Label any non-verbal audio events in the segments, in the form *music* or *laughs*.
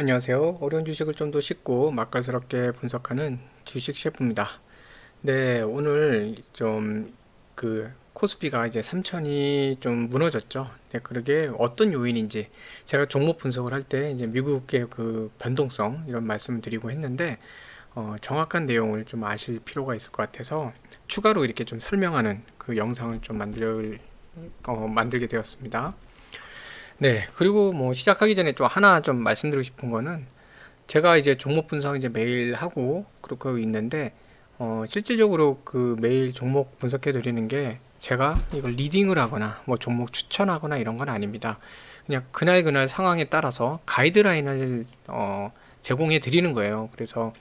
안녕하세요. 어려운 주식을 좀 더 쉽고 맛깔스럽게 분석하는 주식 셰프입니다. 네, 오늘 좀 그 코스피가 이제 3천이 좀 무너졌죠. 네, 그러게 어떤 요인인지 제가 종목 분석을 할 때 이제 미국의 그 변동성 이런 말씀을 드리고 했는데 어, 정확한 내용을 좀 아실 필요가 있을 것 같아서 추가로 이렇게 좀 설명하는 그 영상을 좀 만들 어, 만들게 되었습니다. 네, 그리고 뭐 시작하기 전에 또 하나 좀 말씀드리고 싶은 거는 제가 이제 종목 분석 이제 매일 하고 그렇게 있는데 어, 실질적으로 그 매일 종목 분석해 드리는 게 제가 이걸 리딩을 하거나 뭐 종목 추천하거나 이런 건 아닙니다. 그냥 그날 그날 상황에 따라서 가이드라인을 어, 제공해 드리는 거예요. 그래서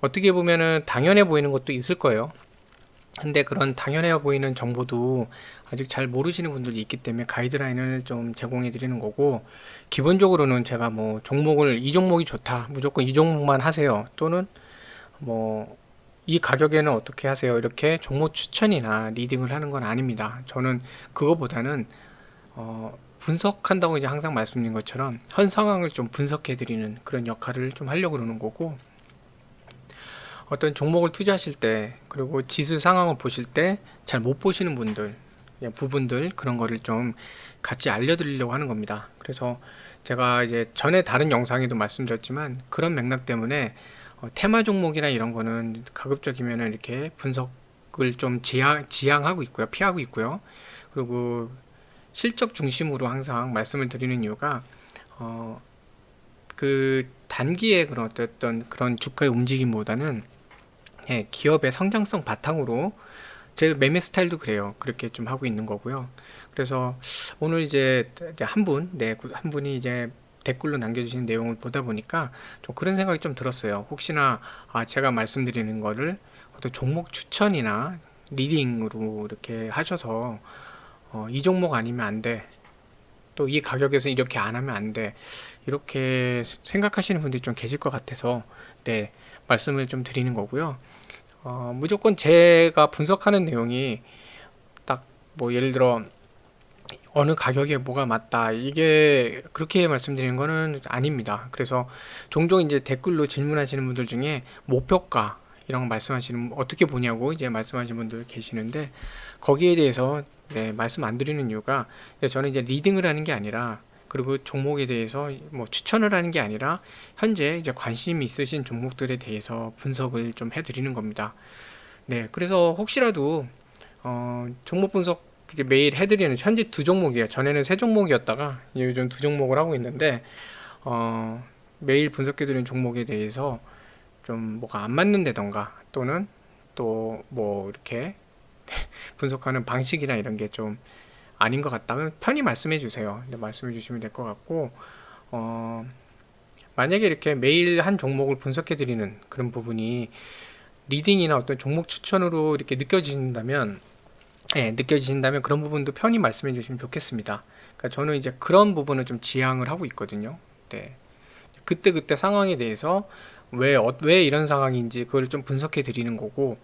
어떻게 보면은 당연해 보이는 것도 있을 거예요. 근데 그런 당연해 보이는 정보도 아직 잘 모르시는 분들이 있기 때문에 가이드라인을 좀 제공해 드리는 거고 기본적으로는 제가 뭐 종목을 이 종목이 좋다 무조건 이 종목만 하세요. 또는 뭐 이 가격에는 어떻게 하세요? 이렇게 종목 추천이나 리딩을 하는 건 아닙니다. 저는 그거보다는 어 분석한다고 이제 항상 말씀드린 것처럼 현 상황을 좀 분석해 드리는 그런 역할을 좀 하려고 그러는 거고 어떤 종목을 투자하실 때 그리고 지수 상황을 보실 때 잘 못 보시는 분들 부분들 그런 거를 좀 같이 알려드리려고 하는 겁니다. 그래서 제가 이제 전에 다른 영상에도 말씀드렸지만 그런 맥락 때문에 어, 테마 종목이나 이런 거는 가급적이면 이렇게 분석을 좀 지향, 지향하고 있고요. 피하고 있고요. 그리고 실적 중심으로 항상 말씀을 드리는 이유가 어, 그 단기의 그런 어떤 그런 주가의 움직임보다는 예, 기업의 성장성 바탕으로 제 매매 스타일도 그래요. 그렇게 좀 하고 있는 거고요. 그래서 오늘 이제 한 분, 네, 한 분이 이제 댓글로 남겨주신 내용을 보다 보니까 좀 그런 생각이 좀 들었어요. 혹시나 아, 제가 말씀드리는 거를 어떤 종목 추천이나 리딩으로 이렇게 하셔서 어, 이 종목 아니면 안 돼. 또 이 가격에서 이렇게 안 하면 안 돼. 이렇게 생각하시는 분들이 좀 계실 것 같아서 네, 말씀을 좀 드리는 거고요. 어, 무조건 제가 분석하는 내용이 딱 뭐 예를 들어 어느 가격에 뭐가 맞다 이게 그렇게 말씀드리는 거는 아닙니다. 그래서 종종 이제 댓글로 질문하시는 분들 중에 목표가 이런 거 말씀하시는 어떻게 보냐고 이제 말씀하시는 분들 계시는데 거기에 대해서 네, 말씀 안 드리는 이유가 저는 이제 리딩을 하는 게 아니라 그리고 종목에 대해서 뭐 추천을 하는 게 아니라 현재 이제 관심이 있으신 종목들에 대해서 분석을 좀 해드리는 겁니다. 네, 그래서 혹시라도 어, 종목 분석 매일 해드리는 현재 두 종목이에요. 전에는 세 종목이었다가 요즘 두 종목을 하고 있는데 어, 매일 분석해드리는 종목에 대해서 좀 뭐가 안 맞는다던가 또는 또 뭐 이렇게 *laughs* 분석하는 방식이나 이런 게좀 아닌 것 같다면 편히 말씀해 주세요. 말씀해 주시면 될 것 같고 어, 만약에 이렇게 매일 한 종목을 분석해 드리는 그런 부분이 리딩이나 어떤 종목 추천으로 이렇게 느껴지신다면 예, 느껴지신다면 그런 부분도 편히 말씀해 주시면 좋겠습니다. 그러니까 저는 이제 그런 부분을 좀 지향을 하고 있거든요. 네. 그때 그때 상황에 대해서 왜, 어, 왜 이런 상황인지 그걸 좀 분석해 드리는 거고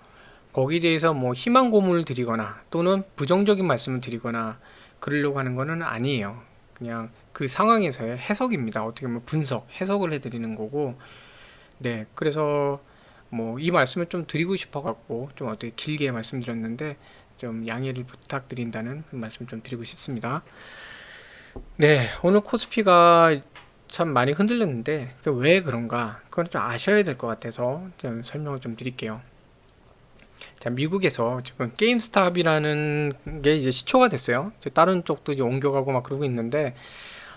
거기에 대해서 뭐 희망 고문을 드리거나 또는 부정적인 말씀을 드리거나 그러려고 하는 거는 아니에요. 그냥 그 상황에서의 해석입니다. 어떻게 보면 분석, 해석을 해드리는 거고, 네, 그래서 뭐 이 말씀을 좀 드리고 싶어 갖고 좀 어떻게 길게 말씀드렸는데 좀 양해를 부탁드린다는 말씀 좀 드리고 싶습니다. 네, 오늘 코스피가 참 많이 흔들렸는데 왜 그런가? 그건 좀 아셔야 될 것 같아서 좀 설명을 좀 드릴게요. 자, 미국에서 지금 게임스탑이라는 게 이제 시초가 됐어요. 이제 다른 쪽도 이제 옮겨가고 막 그러고 있는데,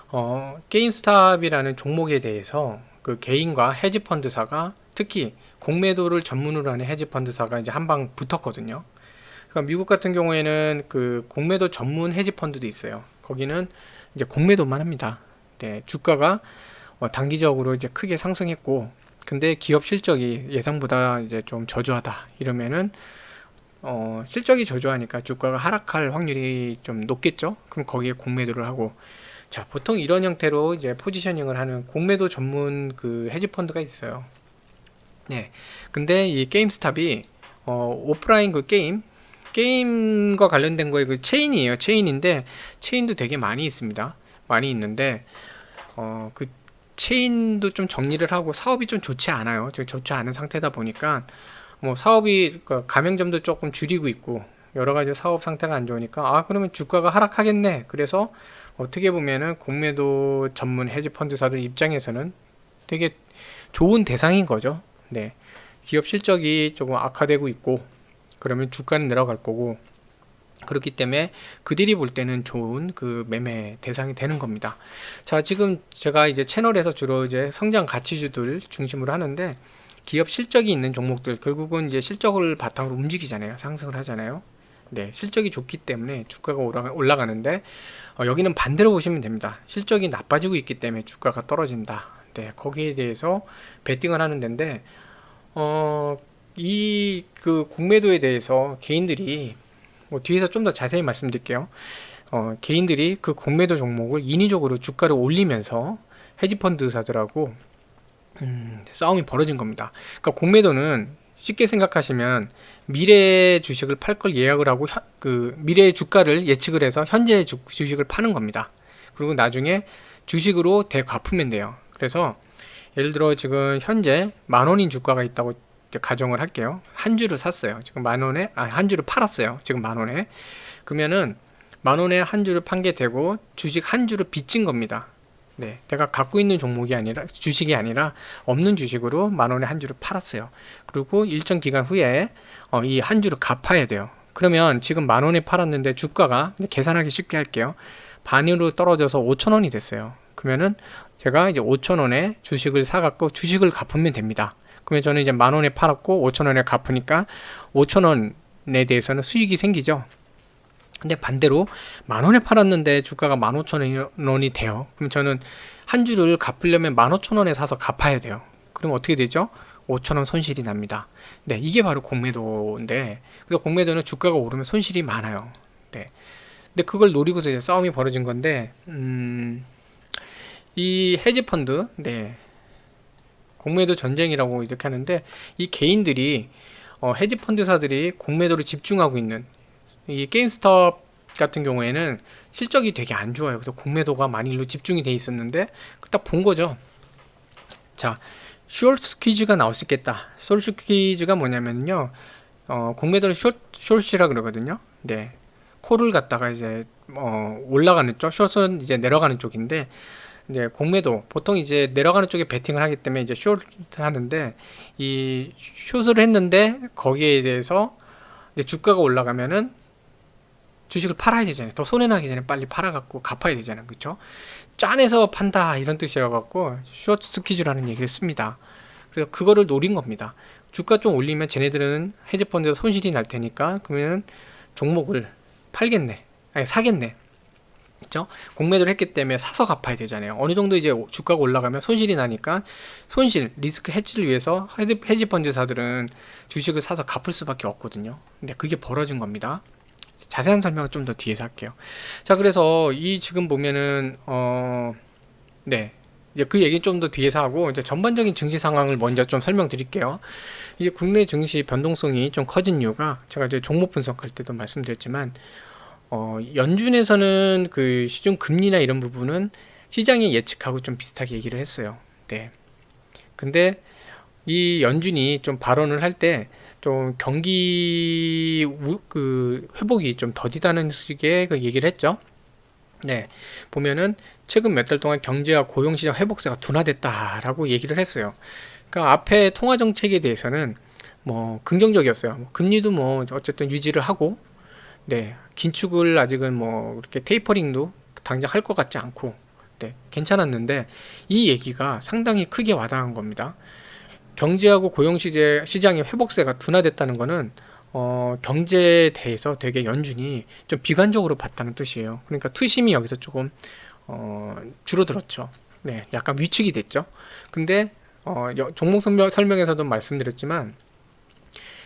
어, 게임스탑이라는 종목에 대해서 그 개인과 헤지펀드사가 특히 공매도를 전문으로 하는 헤지펀드사가 이제 한방 붙었거든요. 그러니까 미국 같은 경우에는 그 공매도 전문 헤지펀드도 있어요. 거기는 이제 공매도만 합니다. 네, 주가가 어, 단기적으로 이제 크게 상승했고 근데 기업 실적이 예상보다 이제 좀 저조하다 이러면은 어, 실적이 저조하니까 주가가 하락할 확률이 좀 높겠죠. 그럼 거기에 공매도를 하고 자 보통 이런 형태로 이제 포지셔닝을 하는 공매도 전문 그 헤지 펀드가 있어요. 네. 근데 이 게임스탑이 어, 오프라인 그 게임 게임과 관련된 거에 그 체인이에요. 체인인데 체인도 되게 많이 있습니다. 많이 있는데 어, 그 체인도 좀 정리를 하고 사업이 좀 좋지 않아요. 지금 좋지 않은 상태다 보니까 뭐 사업이 그 가맹점도 조금 줄이고 있고 여러 가지 사업 상태가 안 좋으니까 아 그러면 주가가 하락하겠네. 그래서 어떻게 보면은 공매도 전문 헤지 펀드사들 입장에서는 되게 좋은 대상인 거죠. 네. 기업 실적이 조금 악화되고 있고 그러면 주가는 내려갈 거고 그렇기 때문에 그들이 볼 때는 좋은 그 매매 대상이 되는 겁니다. 자, 지금 제가 이제 채널에서 주로 이제 성장 가치주들 중심으로 하는데 기업 실적이 있는 종목들 결국은 이제 실적을 바탕으로 움직이잖아요. 상승을 하잖아요. 네, 실적이 좋기 때문에 주가가 올라가, 올라가는데 어, 여기는 반대로 보시면 됩니다. 실적이 나빠지고 있기 때문에 주가가 떨어진다. 네, 거기에 대해서 베팅을 하는 데인데 어, 이 그 공매도에 대해서 개인들이 뭐 뒤에서 좀 더 자세히 말씀드릴게요. 어, 개인들이 그 공매도 종목을 인위적으로 주가를 올리면서 헤지펀드사들하고 음, 싸움이 벌어진 겁니다. 그러니까 공매도는 쉽게 생각하시면 미래 주식을 팔 걸 예약을 하고 현, 그 미래 주가를 예측을 해서 현재 주, 주식을 파는 겁니다. 그리고 나중에 주식으로 대과품면 돼요. 그래서 예를 들어 지금 현재 만 원인 주가가 있다고 가정을 할게요. 한 주를 샀어요. 지금 만 원에 아 한 주를 팔았어요. 지금 만 원에 그러면은 만 원에 한 주를 판 게 되고 주식 한 주를 빚진 겁니다. 네, 내가 갖고 있는 종목이 아니라 주식이 아니라 없는 주식으로 만 원에 한 주를 팔았어요. 그리고 일정 기간 후에 어, 이 한 주를 갚아야 돼요. 그러면 지금 만 원에 팔았는데 주가가 계산하기 쉽게 할게요. 반으로 떨어져서 5천 원이 됐어요. 그러면은 제가 이제 5천 원에 주식을 사갖고 주식을 갚으면 됩니다. 그러면 저는 이제 만 원에 팔았고 5천 원에 갚으니까 5천 원에 대해서는 수익이 생기죠. 근데 반대로 만 원에 팔았는데 주가가 만 오천 원이 돼요. 그럼 저는 한 주를 갚으려면 만 오천 원에 사서 갚아야 돼요. 그럼 어떻게 되죠? 5천 원 손실이 납니다. 네, 이게 바로 공매도인데, 그래서 공매도는 주가가 오르면 손실이 많아요. 네. 근데 그걸 노리고서 이제 싸움이 벌어진 건데, 음, 이 헤지 펀드, 네. 공매도 전쟁이라고 이렇게 하는데, 이 개인들이, 어, 헤지 펀드사들이 공매도를 집중하고 있는 이 게임스톱 같은 경우에는 실적이 되게 안 좋아요. 그래서 공매도가 많이 일로 집중이 돼 있었는데 딱 본 거죠. 자, 숏 퀴즈가 나올 수 있겠다. 숏 퀴즈가 뭐냐면요. 어, 공매도를 숏, 숏이라 그러거든요. 네. 코를 갖다가 이제 어, 올라가는 쪽, 숏은 이제 내려가는 쪽인데 이제 공매도 보통 이제 내려가는 쪽에 베팅을 하기 때문에 이제 숏 하는데 이 숏을 했는데 거기에 대해서 이제 주가가 올라가면은 주식을 팔아야 되잖아요. 더 손해나기 전에 빨리 팔아갖고 갚아야 되잖아요. 그쵸? 짠해서 판다 이런 뜻이라갖고 쇼트 스퀴즈라는 얘기를 씁니다. 그래서 그거를 노린 겁니다. 주가 좀 올리면 쟤네들은 헤지펀드에서 손실이 날 테니까 그러면 종목을 팔겠네. 아니 사겠네. 그죠? 공매도를 했기 때문에 사서 갚아야 되잖아요. 어느 정도 이제 주가가 올라가면 손실이 나니까 손실, 리스크 해지를 위해서 헤지 펀드사들은 주식을 사서 갚을 수밖에 없거든요. 근데 그게 벌어진 겁니다. 자세한 설명은 좀 더 뒤에서 할게요. 자, 그래서 이 지금 보면은 어 네. 이제 그 얘기는 좀 더 뒤에서 하고 이제 전반적인 증시 상황을 먼저 좀 설명드릴게요. 이게 국내 증시 변동성이 좀 커진 이유가 제가 이제 종목 분석할 때도 말씀드렸지만 어 연준에서는 그 시중 금리나 이런 부분은 시장의 예측하고 좀 비슷하게 얘기를 했어요. 네. 근데 이 연준이 좀 발언을 할 때 좀 경기 우, 그 회복이 좀 더디다는 식의 그 얘기를 했죠. 네, 보면은 최근 몇 달 동안 경제와 고용 시장 회복세가 둔화됐다라고 얘기를 했어요. 그러니까 앞에 통화 정책에 대해서는 뭐 긍정적이었어요. 뭐 금리도 뭐 어쨌든 유지를 하고, 네, 긴축을 아직은 뭐 이렇게 테이퍼링도 당장 할 것 같지 않고, 네, 괜찮았는데 이 얘기가 상당히 크게 와닿은 겁니다. 경제하고 고용 시제, 시장의 회복세가 둔화됐다는 것은 어, 경제에 대해서 되게 연준이 좀 비관적으로 봤다는 뜻이에요. 그러니까 투심이 여기서 조금 어, 줄어들었죠. 네, 약간 위축이 됐죠. 근데 어, 종목 설명, 설명에서도 말씀드렸지만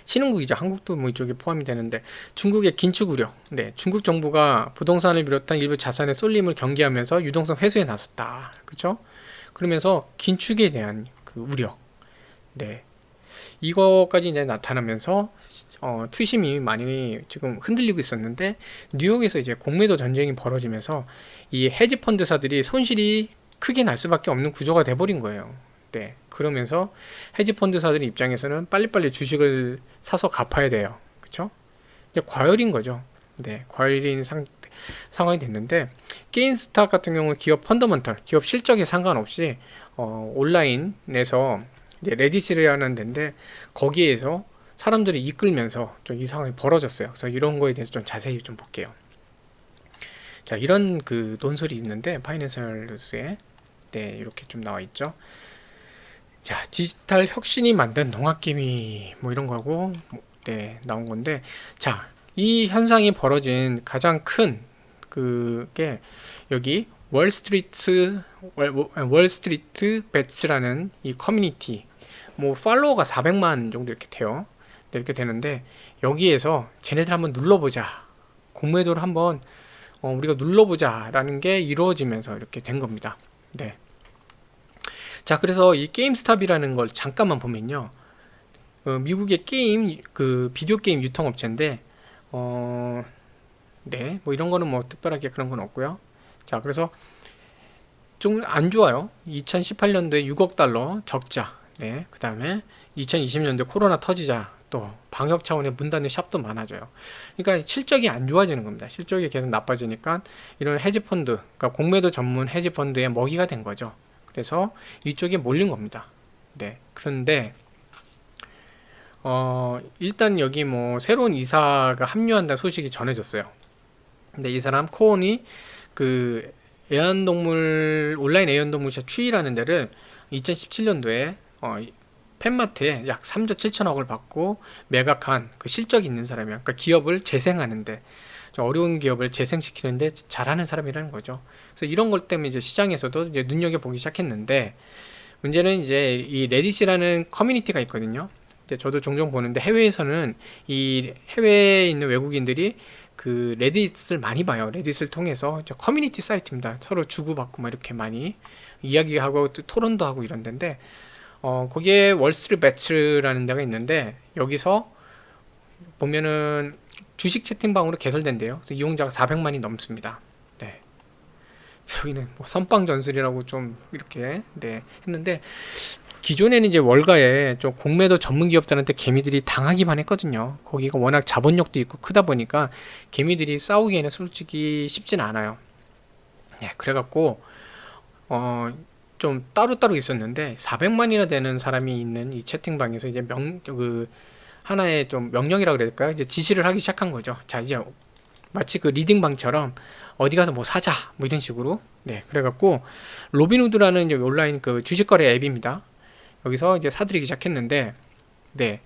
신흥국이죠. 한국도 뭐 이쪽에 포함이 되는데 중국의 긴축 우려. 네, 중국 정부가 부동산을 비롯한 일부 자산의 쏠림을 경계하면서 유동성 회수에 나섰다. 그렇죠? 그러면서 긴축에 대한 그 우려. 네. 이거까지 이제 나타나면서 어, 투심이 많이 지금 흔들리고 있었는데 뉴욕에서 이제 공매도 전쟁이 벌어지면서 이 헤지 펀드사들이 손실이 크게 날 수밖에 없는 구조가 돼버린 거예요. 네. 그러면서 헤지펀드사들 입장에서는 빨리빨리 주식을 사서 갚아야 돼요. 이제 과열인 거죠. 네. 과열인 상, 상황이 됐는데, 게임스타 같은 경우는 기업 펀더먼털, 기업 실적에 상관없이, 어, 온라인에서 레디시라는 데인데, 거기에서 사람들이 이끌면서 좀 이 상황이 벌어졌어요. 그래서 이런 거에 대해서 좀 자세히 좀 볼게요. 자, 이런 그 논설이 있는데, 파이낸셜 뉴스에. 네, 이렇게 좀 나와 있죠. 자, 디지털 혁신이 만든 농학개미 뭐 이런 거고 뭐, 네, 나온 건데 자, 이 현상이 벌어진 가장 큰 그게 여기 월스트리트 월, 월스트리트 배츠라는 이 커뮤니티 뭐 팔로워가 400만 정도 이렇게 돼요. 네, 이렇게 되는데 여기에서 쟤네들 한번 눌러보자. 공매도를 한번 어, 우리가 눌러보자 라는 게 이루어지면서 이렇게 된 겁니다. 네. 자, 그래서 이 게임스탑이라는 걸 잠깐만 보면요. 어, 미국의 게임, 그 비디오 게임 유통업체인데, 어, 네, 뭐 이런 거는 뭐 특별하게 그런 건 없고요. 자, 그래서 좀 안 좋아요. 2018년도에 6억 달러 적자. 네, 그 다음에 2020년도에 코로나 터지자 또 방역 차원의 문 닫는 샵도 많아져요. 그러니까 실적이 안 좋아지는 겁니다. 실적이 계속 나빠지니까 이런 헤지펀드, 그러니까 공매도 전문 헤지펀드의 먹이가 된 거죠. 그래서 이쪽에 몰린 겁니다. 네. 그런데 어, 일단 여기 뭐 새로운 이사가 합류한다는 소식이 전해졌어요. 근데 이 사람 코온이 그 애완동물 온라인 애완동물샵 추이라는 데를 2017년도에 어, 펜마트에 약 3조 7천억을 받고 매각한 그 실적이 있는 사람이야. 그러니까 기업을 재생하는데 어려운 기업을 재생시키는데 잘하는 사람이라는 거죠. 그래서 이런 것 때문에 이제 시장에서도 이제 눈여겨 보기 시작했는데 문제는 이제 이 레딧이라는 커뮤니티가 있거든요. 이제 저도 종종 보는데 해외에서는 이 해외에 있는 외국인들이 그 레딧을 많이 봐요. 레딧을 통해서 커뮤니티 사이트입니다. 서로 주고받고 막 이렇게 많이 이야기하고 토론도 하고 이런 데인데 어 거기에 월스트리트 배츠라는 데가 있는데 여기서 보면은 주식 채팅방으로 개설된대요. 그래서 이용자가 400만이 넘습니다. 네. 여기는 뭐 선빵 전술이라고 좀 이렇게 네 했는데 기존에는 이제 월가에 좀 공매도 전문 기업들한테 개미들이 당하기만 했거든요. 거기가 워낙 자본력도 있고 크다 보니까 개미들이 싸우기에는 솔직히 쉽진 않아요. 네, 그래갖고 어. 좀 따로따로 있었는데 400만이나 되는 사람이 있는 이 채팅방에서 이제 명 그 하나의 좀 명령이라고 그래야 될까요? 이제 지시를 하기 시작한 거죠. 자, 이제 마치 그 리딩방처럼 어디 가서 뭐 사자 뭐 이런 식으로 네 그래갖고 로빈후드라는 이제 온라인 그 주식거래 앱입니다. 여기서 이제 사들이기 시작했는데 네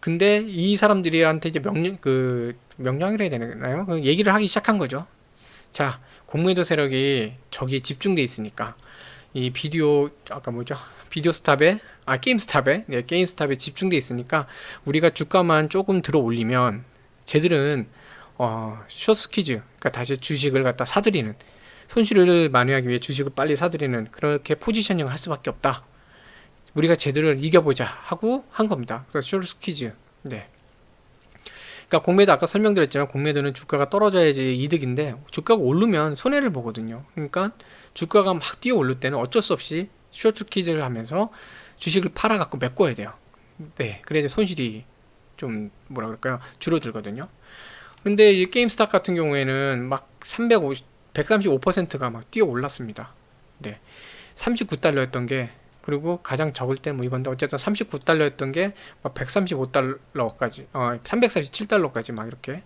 근데 이 사람들이한테 이제 명령 그 명령이라 해야 되나요? 그 얘기를 하기 시작한 거죠. 자 공매도 세력이 저기에 집중돼 있으니까 이 비디오 아까 뭐죠? 비디오 스탑에 아 게임스탑에 네, 게임스탑에 집중돼 있으니까 우리가 주가만 조금 들어 올리면 쟤들은 어, 쇼스퀴즈 그러니까 다시 주식을 갖다 사들이는 손실을 만회하기 위해 주식을 빨리 사들이는 그렇게 포지셔닝을 할 수밖에 없다. 우리가 쟤들을 이겨보자 하고 한 겁니다. 그래서 쇼스퀴즈. 네. 그러니까 공매도 아까 설명드렸지만 공매도는 주가가 떨어져야지 이득인데 주가가 오르면 손해를 보거든요. 그러니까 주가가 막 뛰어 오를 때는 어쩔 수 없이 쇼트퀴즈를 하면서 주식을 팔아 갖고 메꿔야 돼요. 네, 그래야 손실이 좀 뭐라 그럴까요? 줄어들거든요. 근데 이 게임스탑 같은 경우에는 막 350, 135%가 막 뛰어 올랐습니다. 네. 39달러였던 게 그리고 가장 적을 때뭐 이건데 어쨌든 39달러였던 게 막 135달러까지 어 347달러까지 막 이렇게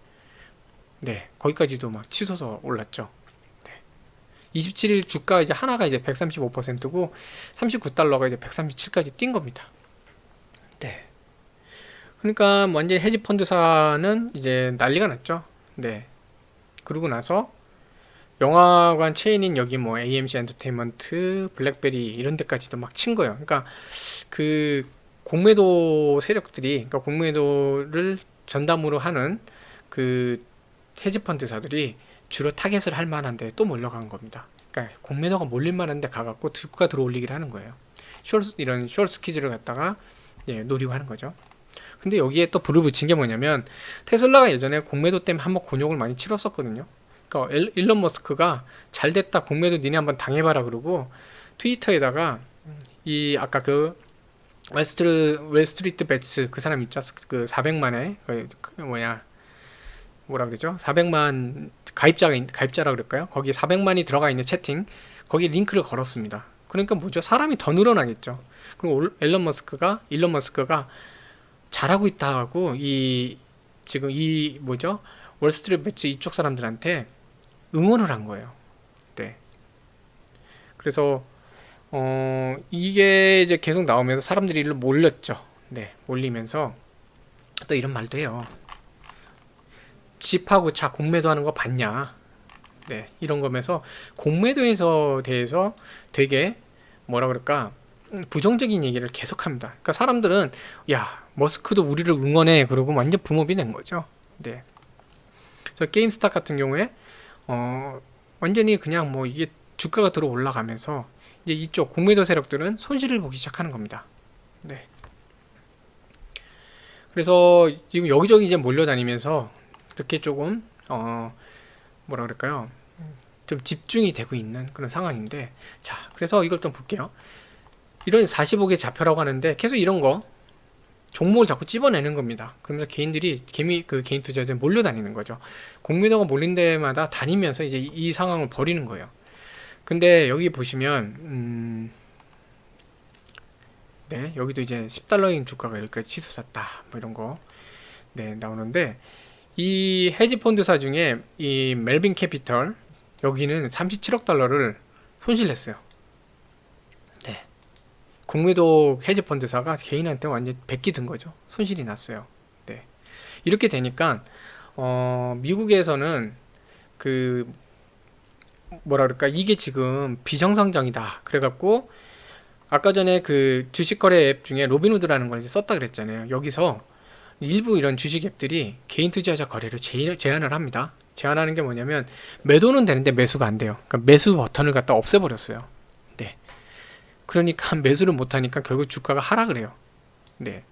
네 거기까지도 막 치솟아 올랐죠. 27일 주가 이제 하나가 이제 135%고 39달러가 이제 137까지 뛴 겁니다. 네. 그러니까 완전 헤지 펀드사는 이제 난리가 났죠. 네. 그러고 나서 영화관 체인인 여기 뭐 AMC 엔터테인먼트, 블랙베리 이런 데까지도 막 친 거예요. 그러니까 그 공매도 세력들이 그러니까 공매도를 전담으로 하는 그 헤지 펀드사들이 주로 타겟을 할 만한데 또 몰려간 겁니다. 그러니까 공매도가 몰릴 만한데 가갖고 주가 들어올리기를 하는 거예요. 숄 이런 숄스 퀴즈를 갖다가 예, 노리고 하는 거죠. 근데 여기에 또 불을 붙인 게 뭐냐면 테슬라가 예전에 공매도 때문에 한번 곤욕을 많이 치렀었거든요. 그러니까 일론 머스크가 잘 됐다 공매도 니네 한번 당해봐라 그러고 트위터에다가 이 아까 그 웨스트 웨스트리트 배츠 그 사람 있죠? 그 400만에 그, 그 뭐냐 뭐라 그러죠? 400만 가입자가 있- 가입자라 그럴까요? 거기 400만이 들어가 있는 채팅 거기 링크를 걸었습니다. 그러니까 뭐죠? 사람이 더 늘어나겠죠. 그리고 올- 앨런 머스크가 일론 머스크가 잘하고 있다고 이 지금 이 뭐죠? 월스트리트 배츠 이쪽 사람들한테 응원을 한 거예요. 네. 그래서 어 이게 이제 계속 나오면서 사람들이 일로 몰렸죠. 네, 몰리면서 또 이런 말도 해요. 집하고 차 공매도 하는 거 봤냐? 네, 이런 거면서 공매도에서 대해서 되게 뭐라 그럴까 음, 부정적인 얘기를 계속합니다. 그러니까 사람들은 야 머스크도 우리를 응원해 그러고 완전 붐업이 된 거죠. 네. 그래서 게임스타 같은 경우에 어 완전히 그냥 뭐 이게 주가가 들어 올라가면서 이제 이쪽 공매도 세력들은 손실을 보기 시작하는 겁니다. 네. 그래서 지금 여기저기 이제 몰려다니면서 이렇게 조금 어 뭐라 그럴까요? 좀 집중이 되고 있는 그런 상황인데 자 그래서 이걸 좀 볼게요. 이런 45개 좌표라고 하는데 계속 이런 거 종목을 자꾸 찝어내는 겁니다. 그러면서 개인들이 개미 그 개인 투자자들 몰려다니는 거죠. 공매도가 몰린 데마다 다니면서 이제 이, 이 상황을 벌이는 거예요. 근데 여기 보시면 음, 네 여기도 이제 10달러인 주가가 이렇게 치솟았다 뭐 이런 거 네 나오는데 이 헤지 펀드사 중에 이 멜빈 캐피털 여기는 37억 달러를 손실냈어요. 네. 공매도 헤지 펀드사가 개인한테 완전 백기 든 거죠. 손실이 났어요. 네. 이렇게 되니까 어, 미국에서는 그 뭐라 그럴까 이게 지금 비정상적이다. 그래갖고 아까 전에 그 주식 거래 앱 중에 로빈후드라는 걸 이제 썼다 그랬잖아요. 여기서 일부 이런 주식 앱들이 개인 투자자 거래를 제- 제한을 합니다. 제한하는 게 뭐냐면 매도는 되는데 매수가 안 돼요. 그러니까 매수 버튼을 갖다 없애버렸어요. 네. 그러니까 *laughs* 매수를 못 하니까 결국 주가가 하락을 해요. 네.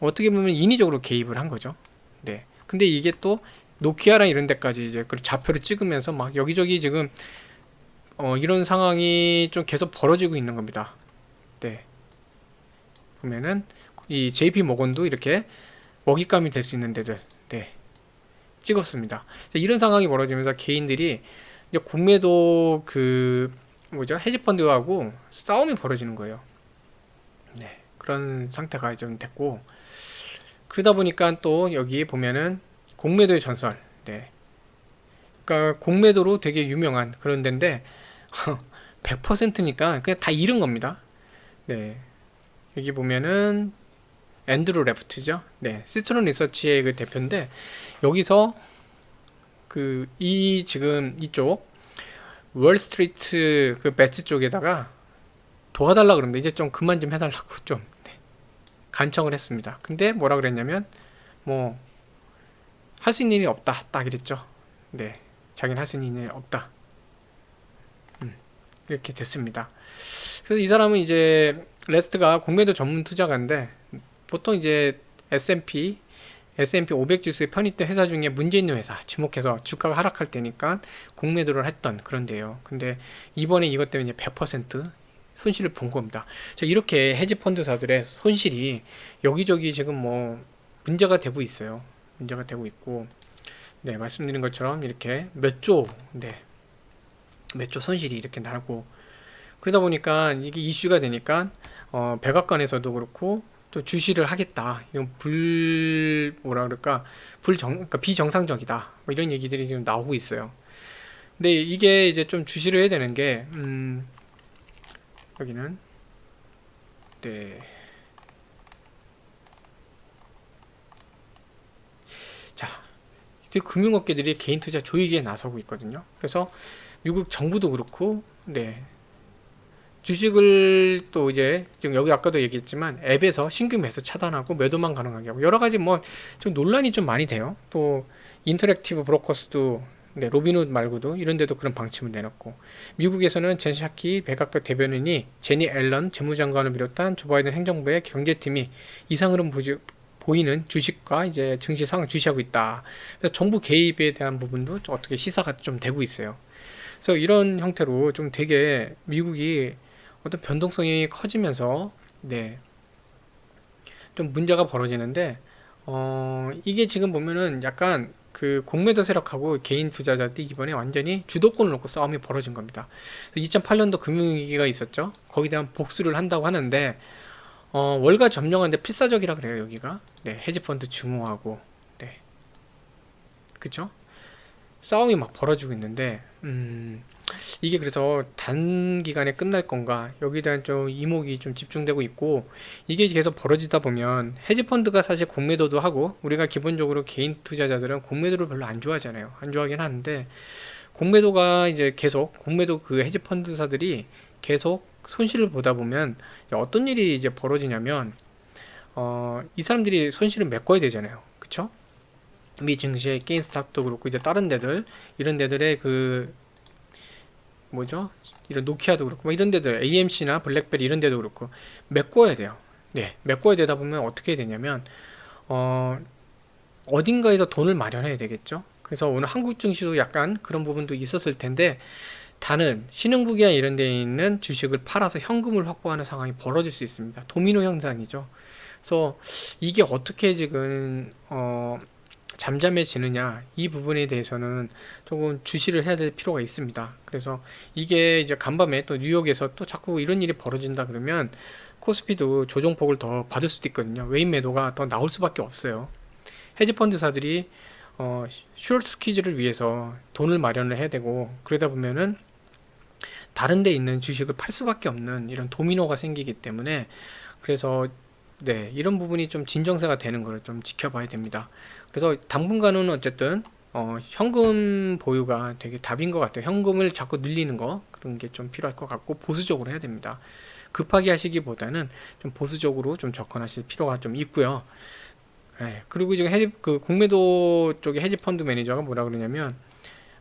어떻게 보면 인위적으로 개입을 한 거죠. 네. 근데 이게 또 노키아랑 이런 데까지 이제 그 좌표를 찍으면서 막 여기저기 지금 어 이런 상황이 좀 계속 벌어지고 있는 겁니다. 네. 보면은 이 JP 모건도 이렇게 먹잇감이 될 수 있는 데들 네. 찍었습니다. 자, 이런 상황이 벌어지면서 개인들이 이제 공매도 그 뭐죠 헤지 펀드하고 싸움이 벌어지는 거예요. 네. 그런 상태가 좀 됐고 그러다 보니까 또 여기 보면은 공매도의 전설. 네. 그러니까 공매도로 되게 유명한 그런 데인데 *laughs* 100%니까 그냥 다 잃은 겁니다. 네. 여기 보면은 앤드루 레프트죠. 네. 시스론 리서치의 그 대표인데 여기서 그 이 지금 이쪽 월스트리트 그 배츠 쪽에다가 도와달라 그러는데 이제 좀 그만 좀 해달라고 *laughs* 좀 네. 간청을 했습니다. 근데 뭐라 그랬냐면 뭐 할 수 있는 일이 없다 딱 이랬죠. 네, 자기는 할 수 있는 일이 없다. 음, 이렇게 됐습니다. 그래서 이 사람은 이제 레스트가 공매도 전문 투자가인데 보통 이제 S&P S&P 500 지수에 편입된 회사 중에 문제 있는 회사 지목해서 주가가 하락할 때니까 공매도를 했던 그런 데요. 근데 이번에 이것 때문에 이제 100% 손실을 본 겁니다. 자, 이렇게 헤지 펀드사들의 손실이 여기저기 지금 뭐 문제가 되고 있어요. 문제가 되고 있고 네, 말씀드린 것처럼 이렇게 몇 조, 네. 몇 조 손실이 이렇게 나고 그러다 보니까 이게 이슈가 되니까 어, 백악관에서도 그렇고 또 주시를 하겠다. 이런 불 뭐라 그럴까 불정 그러니까 비정상적이다. 뭐 이런 얘기들이 지금 나오고 있어요. 근데 이게 이제 좀 주시를 해야 되는 게 음, 여기는 네. 자, 이제 금융업계들이 개인 투자 조이기에 나서고 있거든요. 그래서 미국 정부도 그렇고, 네. 주식을 또 이제 지금 여기 아까도 얘기했지만 앱에서 신규 매수 차단하고 매도만 가능하게 하고 여러 가지 뭐 좀 논란이 좀 많이 돼요. 또 인터랙티브 브로커스도 네, 로빈훗 말고도 이런 데도 그런 방침을 내놨고 미국에서는 젠 샤키 백악관 대변인이 제니 앨런 재무장관을 비롯한 조 바이든 행정부의 경제팀이 이상 흐름 보지, 보이는 주식과 이제 증시 상황 주시하고 있다. 그래서 정부 개입에 대한 부분도 좀 어떻게 시사가 좀 되고 있어요. 그래서 이런 형태로 좀 되게 미국이 어떤 변동성이 커지면서 네. 좀 문제가 벌어지는데 어, 이게 지금 보면은 약간 그 공매도 세력하고 개인 투자자들이 이번에 완전히 주도권을 놓고 싸움이 벌어진 겁니다. 2008년도 금융위기가 있었죠. 거기에 대한 복수를 한다고 하는데 어, 월가 점령하는데 필사적이라 그래요 여기가. 네, 헤지펀드 증오하고 네, 그쵸? 싸움이 막 벌어지고 있는데 음, 이게 그래서 단기간에 끝날 건가? 여기에 대한 좀 이목이 좀 집중되고 있고 이게 계속 벌어지다 보면 헤지펀드가 사실 공매도도 하고 우리가 기본적으로 개인 투자자들은 공매도를 별로 안 좋아하잖아요. 안 좋아하긴 하는데 공매도가 이제 계속 공매도 그 헤지펀드사들이 계속 손실을 보다 보면 어떤 일이 이제 벌어지냐면 어, 이 사람들이 손실을 메꿔야 되잖아요. 그쵸? 미 증시의 게임 스탑도 그렇고 이제 다른 데들 이런 데들의 그 뭐죠? 이런 노키아도 그렇고 뭐 이런 데들 AMC나 블랙베리 이런 데도 그렇고 메꿔야 돼요. 네, 메꿔야 되다 보면 어떻게 되냐면 어 어딘가에서 돈을 마련해야 되겠죠. 그래서 오늘 한국 증시도 약간 그런 부분도 있었을 텐데 다른 신흥국이나 이런 데에 있는 주식을 팔아서 현금을 확보하는 상황이 벌어질 수 있습니다. 도미노 현상이죠. 그래서 이게 어떻게 지금 어 잠잠해지느냐 이 부분에 대해서는 조금 주시를 해야 될 필요가 있습니다. 그래서 이게 이제 간밤에 또 뉴욕에서 또 자꾸 이런 일이 벌어진다 그러면 코스피도 조정폭을 더 받을 수도 있거든요. 외인 매도가 더 나올 수밖에 없어요. 헤지펀드사들이 어, 숏 스퀴즈를 위해서 돈을 마련을 해야 되고 그러다 보면은 다른 데 있는 주식을 팔 수밖에 없는 이런 도미노가 생기기 때문에 그래서 네, 이런 부분이 좀 진정세가 되는 걸 좀 지켜봐야 됩니다. 그래서 당분간은 어쨌든 어, 현금 보유가 되게 답인 것 같아요. 현금을 자꾸 늘리는 거 그런 게 좀 필요할 것 같고 보수적으로 해야 됩니다. 급하게 하시기보다는 좀 보수적으로 좀 접근하실 필요가 좀 있고요. 네, 그리고 지금 헤지, 그 공매도 쪽의 헤지 펀드 매니저가 뭐라 그러냐면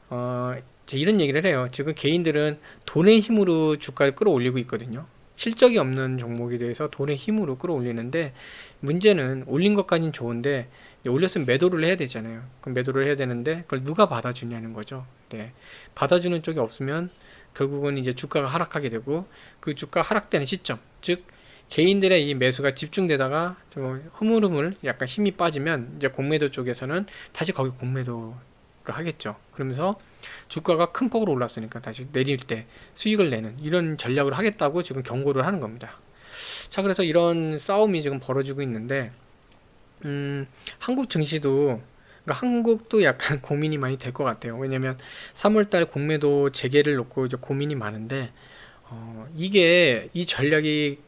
어, 이런 얘기를 해요. 지금 개인들은 돈의 힘으로 주가를 끌어올리고 있거든요. 실적이 없는 종목에 대해서 돈의 힘으로 끌어올리는데 문제는 올린 것까지는 좋은데 올렸으면 매도를 해야 되잖아요. 그럼 매도를 해야 되는데 그걸 누가 받아주냐는 거죠. 네. 받아주는 쪽이 없으면 결국은 이제 주가가 하락하게 되고 그 주가 하락되는 시점, 즉 개인들의 이 매수가 집중되다가 좀 흐물흐물 약간 힘이 빠지면 이제 공매도 쪽에서는 다시 거기 공매도를 하겠죠. 그러면서 주가가 큰 폭으로 올랐으니까 다시 내릴 때 수익을 내는 이런 전략을 하겠다고 지금 경고를 하는 겁니다. 자, 그래서 이런 싸움이 지금 벌어지고 있는데 음, 한국 증시도 그러니까 한국도 약간 *laughs* 고민이 많이 될 것 같아요. 왜냐면 3월달 공매도 재개를 놓고 이제 고민이 많은데 어, 이게 이 전략이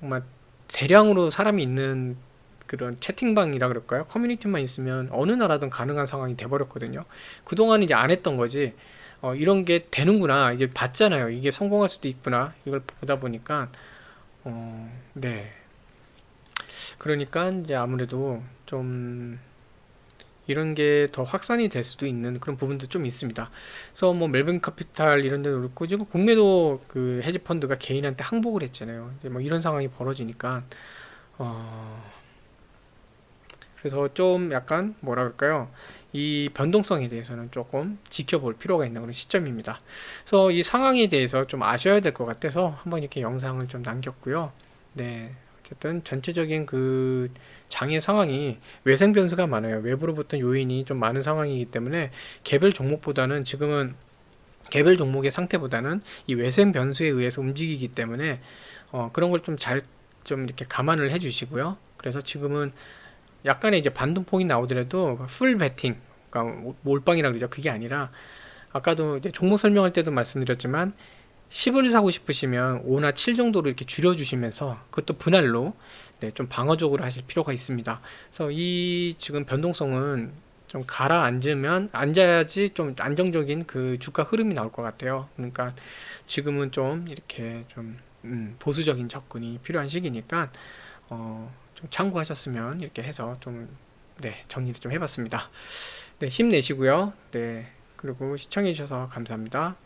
정말 대량으로 사람이 있는 그런 채팅방이라 그럴까요? 커뮤니티만 있으면 어느 나라든 가능한 상황이 돼버렸거든요. 그동안 이제 안 했던 거지. 어, 이런 게 되는구나. 이제 봤잖아요. 이게 성공할 수도 있구나. 이걸 보다 보니까, 어, 네. 그러니까 이제 아무래도 좀 이런 게 더 확산이 될 수도 있는 그런 부분도 좀 있습니다. 그래서 뭐 멜빈 카피탈 이런 데도 그렇고 지금 국내도 그 헤지 펀드가 개인한테 항복을 했잖아요. 이제 뭐 이런 상황이 벌어지니까 어 그래서 좀 약간 뭐라 그럴까요? 이 변동성에 대해서는 조금 지켜볼 필요가 있는 그런 시점입니다. 그래서 이 상황에 대해서 좀 아셔야 될 것 같아서 한번 이렇게 영상을 좀 남겼고요. 네. 어쨌든 전체적인 그 장애 상황이 외생 변수가 많아요. 외부로부터 요인이 좀 많은 상황이기 때문에 개별 종목보다는 지금은 개별 종목의 상태보다는 이 외생 변수에 의해서 움직이기 때문에 어, 그런 걸 좀 잘좀 좀 이렇게 감안을 해주시고요. 그래서 지금은 약간의 이제 반등폭이 나오더라도 풀 베팅, 그러니까 몰빵이라 그러죠. 그게 아니라 아까도 이제 종목 설명할 때도 말씀드렸지만 10을 사고 싶으시면 5나 7 정도로 이렇게 줄여주시면서 그것도 분할로 네, 좀 방어적으로 하실 필요가 있습니다. 그래서 이 지금 변동성은 좀 가라앉으면 앉아야지 좀 안정적인 그 주가 흐름이 나올 것 같아요. 그러니까 지금은 좀 이렇게 좀 음, 보수적인 접근이 필요한 시기니까 어, 좀 참고하셨으면 이렇게 해서 좀 네, 정리를 좀 해봤습니다. 네, 힘내시고요. 네, 그리고 시청해주셔서 감사합니다.